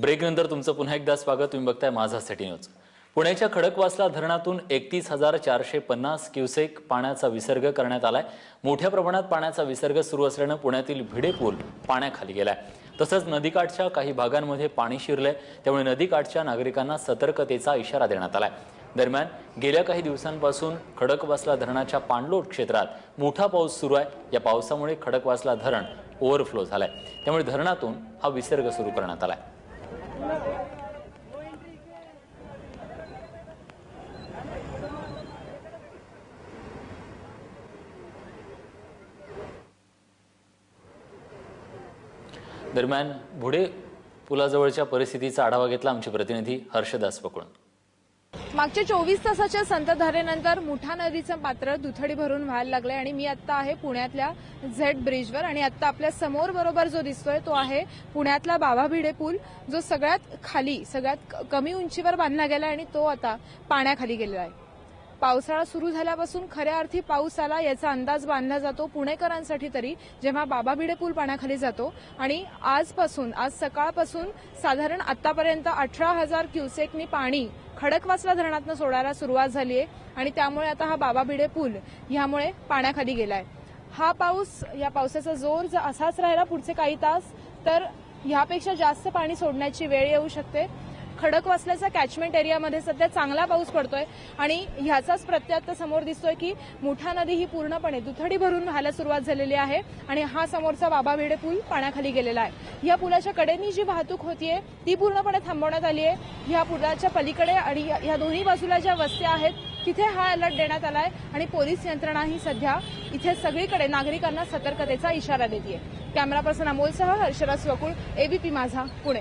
ब्रेकनंतर तुमचं पुन्हा एकदा स्वागत तुम्ही बघताय माझा सिटी न्यूज पुण्याच्या खडकवासला धरणातून एकतीस हजार चारशे पन्नास क्युसेक पाण्याचा विसर्ग करण्यात आलाय. मोठ्या प्रमाणात पाण्याचा विसर्ग सुरू असल्यानं पुण्यातील भिडे पूल पाण्याखाली गेलाय. तसंच नदीकाठच्या काही भागांमध्ये पाणी शिरलंय. त्यामुळे नदीकाठच्या नागरिकांना सतर्कतेचा इशारा देण्यात आलाय. दरम्यान गेल्या काही दिवसांपासून खडकवासला धरणाच्या पाणलोट क्षेत्रात मोठा पाऊस सुरू आहे. या पावसामुळे खडकवासला धरण ओव्हरफ्लो झालाय. त्यामुळे धरणातून हा विसर्ग सुरू करण्यात आलाय. दरम्यान भुडे पुलाजवळच्या परिस्थितीचा आढावा घेतला आमचे प्रतिनिधी हर्षदास पकडून मागच्या चोवीस तासाच्या संतधारेनंतर मुठा नदीचं पात्र दुथडी भरून व्हायला लागलंय आणि मी आता आहे पुण्यातल्या झेड ब्रिजवर आणि आता आपल्यासमोर बरोबर जो दिसतोय तो आहे पुण्यातला बाबा भिडे पूल जो सगळ्यात खाली सगळ्यात कमी उंचीवर बांधला गेला आणि तो आता पाण्याखाली गेलेला आहे. पावसाळा सुरू झाल्यापासून खऱ्या अर्थी पाऊस आला याचा अंदाज बांधला जातो पुणेकरांसाठी तरी जेव्हा बाबा भिडे पूल पाण्याखाली जातो. आणि आजपासून आज सकाळपासून साधारण आतापर्यंत अठरा हजार क्युसेकनी पाणी खडकवासला धरणातनं सोडायला सुरुवात झाली आहे आणि त्यामुळे आता हा बाबा भिडे पूल ह्यामुळे पाण्याखाली गेलाय. हा पाऊस या पावसाचा जोर जर असाच राहिला पुढचे काही तास तर ह्यापेक्षा जास्त पाणी सोडण्याची वेळ येऊ शकते. खडकवासल्याच्या कॅचमेंट एरियामध्ये सध्या चांगला पाऊस पडतोय. आणि ह्याचाच प्रत्यय समोर दिसतोय की मुठा नदी ही पूर्णपणे दुथडी भरून व्हायला सुरुवात झालेली आहे. आणि हा समोरचा बाबा भिडे पूल पाण्याखाली गेलेला आहे. या पुलाच्या कडेनी जी वाहतूक होतीये ती पूर्णपणे थांबवण्यात आली आहे ह्या पुलाच्या पलीकडे आणि या- दोन्ही बाजूला ज्या वस्त्या आहेत तिथे हा अलर्ट देण्यात आलाय. आणि पोलीस यंत्रणा ही सध्या इथे सगळीकडे नागरिकांना सतर्कतेचा इशारा देते कॅमेरा पर्सन अमोलसह हर्षराज स्वकुळ एबीपी माझा पुणे.